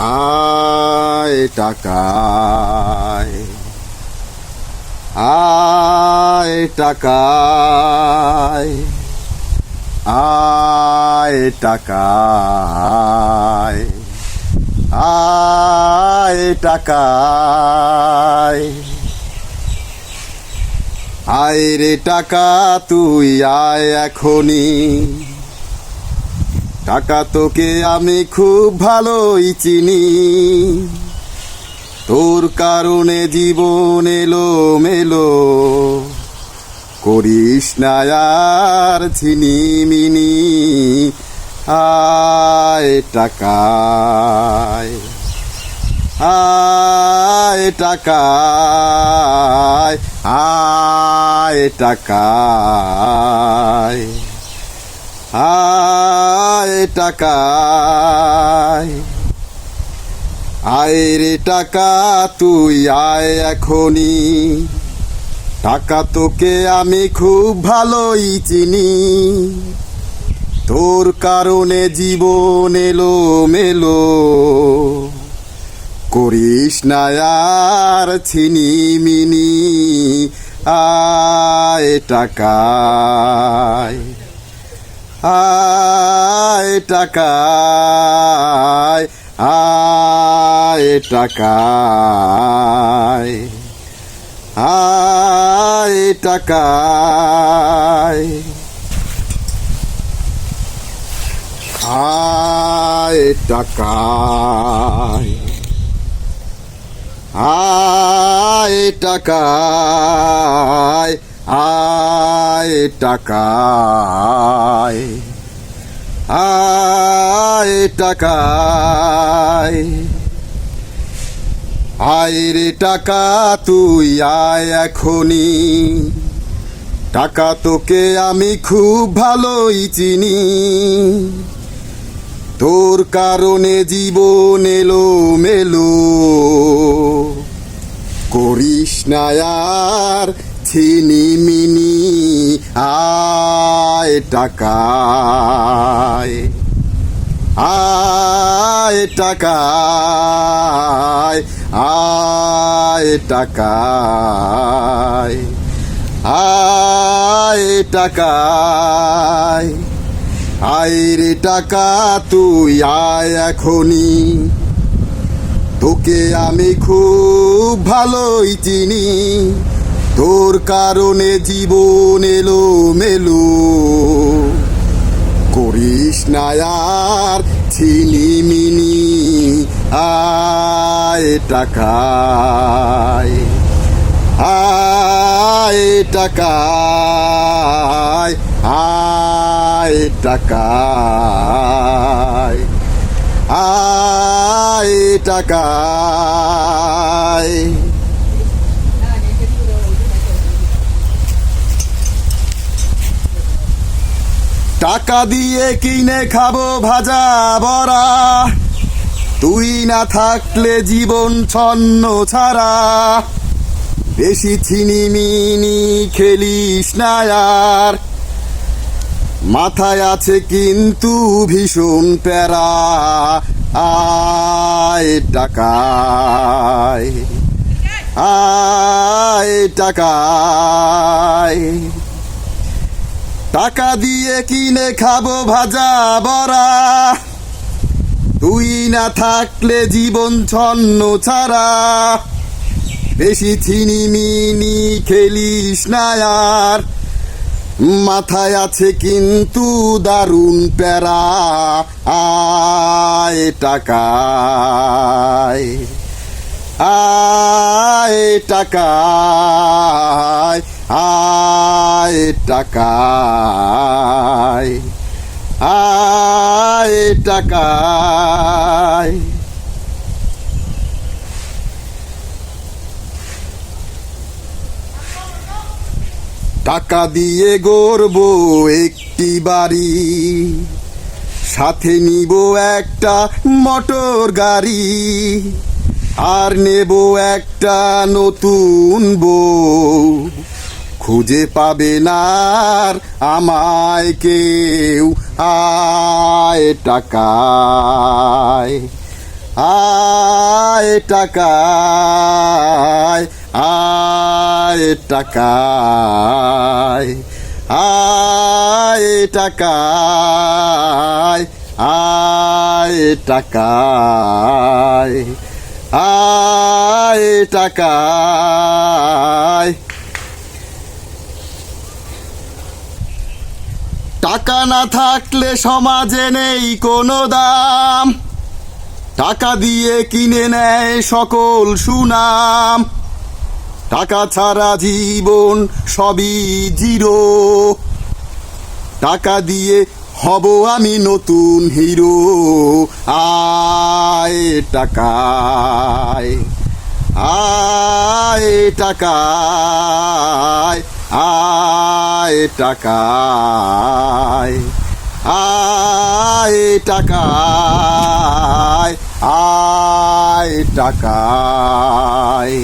আয় টাকায় আয় টাকায় আয় টাকায় আয় টাকায়। আয় রে টাকা তুই আয় এখনই। টাকা তোকে আমি খুব ভালোই চিনি। তোর কারণে জীবন এলো মেলো করিস না আর ছিনিমিনি আয় টাকায়। আয় টাকায়। আয় টাকায়। আয় টাকায়। আয় রে টাকা, তুই আয় এখনি টাকা তোকে আমি খুব ভালোই চিনি। তোর কারণে জীবন এলো মেলো করিস না আর ছিনি মিনি আয় টাকায়। আয় টাকায় আয় টাকায় আয় টাকায়। আয় টাকায় আয় টাকায়। আয় টাকায় আয় টাকায়। আয় রে টাকা, তুই আয় এখনই। টাকা তোকে আমি খুব ভালোই চিনি। তোর কারণে জীবন এলো মেলো করিস না ছিনি মিনি, আয় টাকায়। আয় টাকায় আয় টাকায়। আয় টাকায়। আয় রে টাকা, তুই আয় এখনই। তোকে আমি খুব ভালোই চিনি। তোর কারণে জীবন এলো মেলো করিস না ছিনি মিনি আয় টাকায় আয় টাকায় আয় টাকায় আয় টাকায়। টাকা দিয়ে কিনে খাব ভাজা বড়া। তুই না থাকলে জীবন ছন্ন ছাড়া। বেশি ছিনিমিনি খেলিস না আর। মাথায় আছে কিন্তু ভীষণ প্যারা। আয় টাকায় আয় টাকায়। টাকা দিয়ে কিনে খাব ভাজা বড়া। তুই না থাকলে জীবন ছন্ন ছাড়া। বেশি ছিনিমিনি খেলিস না আর। মাথায় আছে কিন্তু দারুণ প্যারা। আয় টাকায় আয় টাকায়। আয় টাকায় আয় টাকায়। টাকা দিয়ে গড়ব একটি বাড়ি, সাথে নিব একটা মোটর গাড়ি, আর নেব একটা নতুন বউ। খুঁজে পাবে না আমায় কেউ। আয় টাকায় আয় টাকায় আয় টাকায় আয় টাকায় আয় টাকায় আয় টাকায়। টাকা না থাকলে সমাজে নেই কোনো দাম। টাকা দিয়ে কিনে নেয় সকল সুনাম। টাকা ছাড়া জীবন সবই জিরো। টাকা দিয়ে হব আমি নতুন হিরো। আয় টাকায় আয় টাকায়, আয় টাকায়, আয় টাকায় আয় টাকায়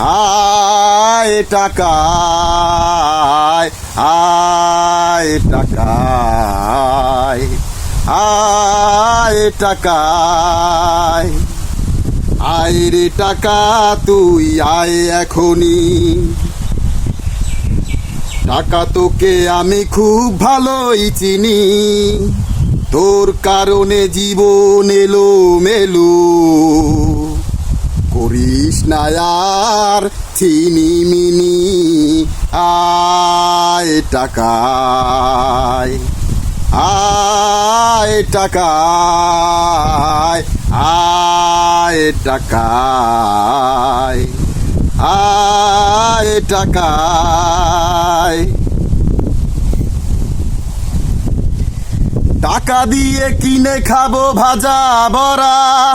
আয় টাকায় আয় টাকায় আয় টাকায়। আয় রে টাকা, তুই আয় এখনই। টাকা তোকে আমি খুব ভালোই চিনি। তোর কারণে জীবন এলো মেলো করিস না আর চিনি মিনি, আয় টাকায় আয় টাকায় আয় টাকায়। আয় টাকায়। টাকা দিয়ে কিনে খাব ভাজা বড়া।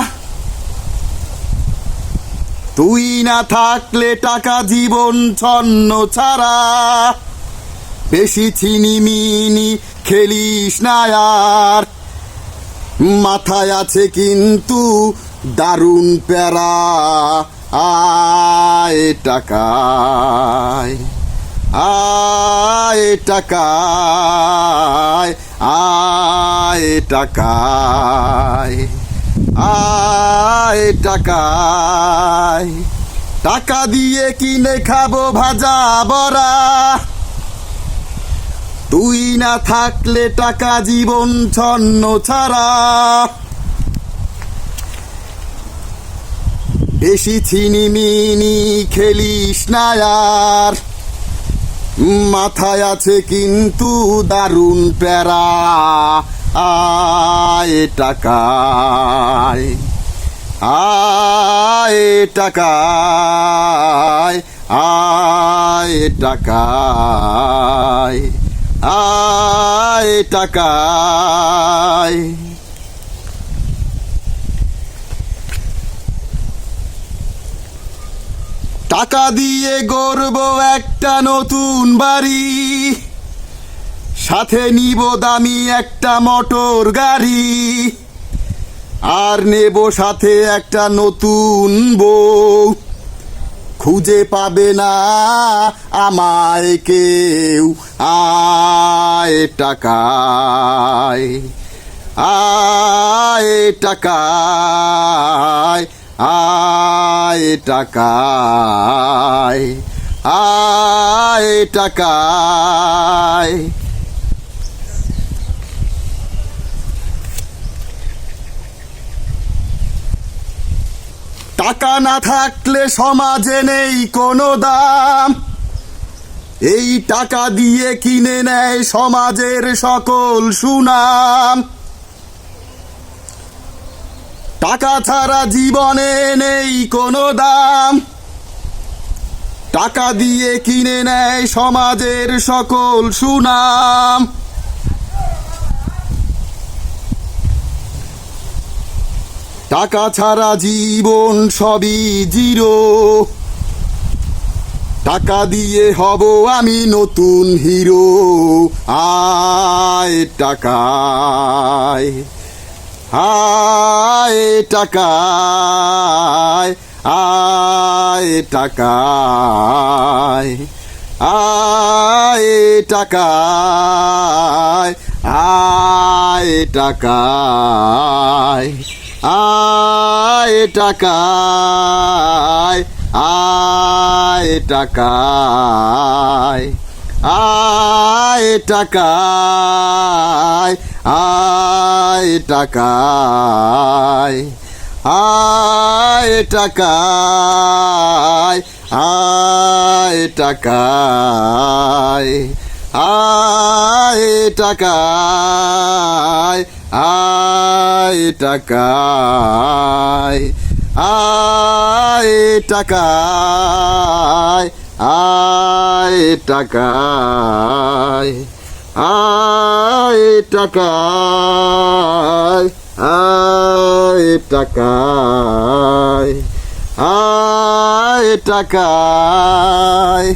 তুই না থাকলে টাকা জীবন ছন্ন ছাড়া। বেশি চিনি মিনি খেলিস না আর। মাথায় আছে কিন্তু দারুণ প্যারা, আয় টাকায় আয় টাকায় আয় টাকায় আয় টাকায়। টাকা দিয়ে কিনে খাব ভাজা বড়া। তুই না থাকলে টাকা জীবন ছন্ন ছাড়া। বেশি চিনি মিনি খেলিস না আর। মাথায় আছে কিন্তু দারুণ প্যারা। আয় টাকায় আয় টাকায় আয় টাকায় আয় টাকায়। টাকা দিয়ে গড়ব একটা নতুন বাড়ি। সাথে নিব দামি একটা মোটর গাড়ি। আর নেব সাথে একটা নতুন বউ। খুঁজে পাবে না আমায় কেউ। আয় টাকায় আয় টাকায়। আয় টাকায় আয় টাকায়। টাকা না থাকলে সমাজে নেই কোনো দাম। এই টাকা দিয়ে কিনে নেয় সমাজের সকল সুনাম। টাকা ছাড়া জীবনে নেই কোনো দাম। টাকা দিয়ে কিনে নেয় সমাজের সকল সুনাম। টাকা ছাড়া জীবন সবই জিরো। টাকা দিয়ে হব আমি নতুন হিরো। আয় টাকায়। আয় টাকায় আয় টাকায় আয় টাকায় আয় টাকায় আয় টাকায় আয় টাকায় আয় টাকায় আয় টাকায় আয় টাকায় আয় টাকায় আয় টাকায় আয় টাকায় আয় টাকায় আয় টাকায়। আয় টাকায় আয় টাকায় আয় টাকায়।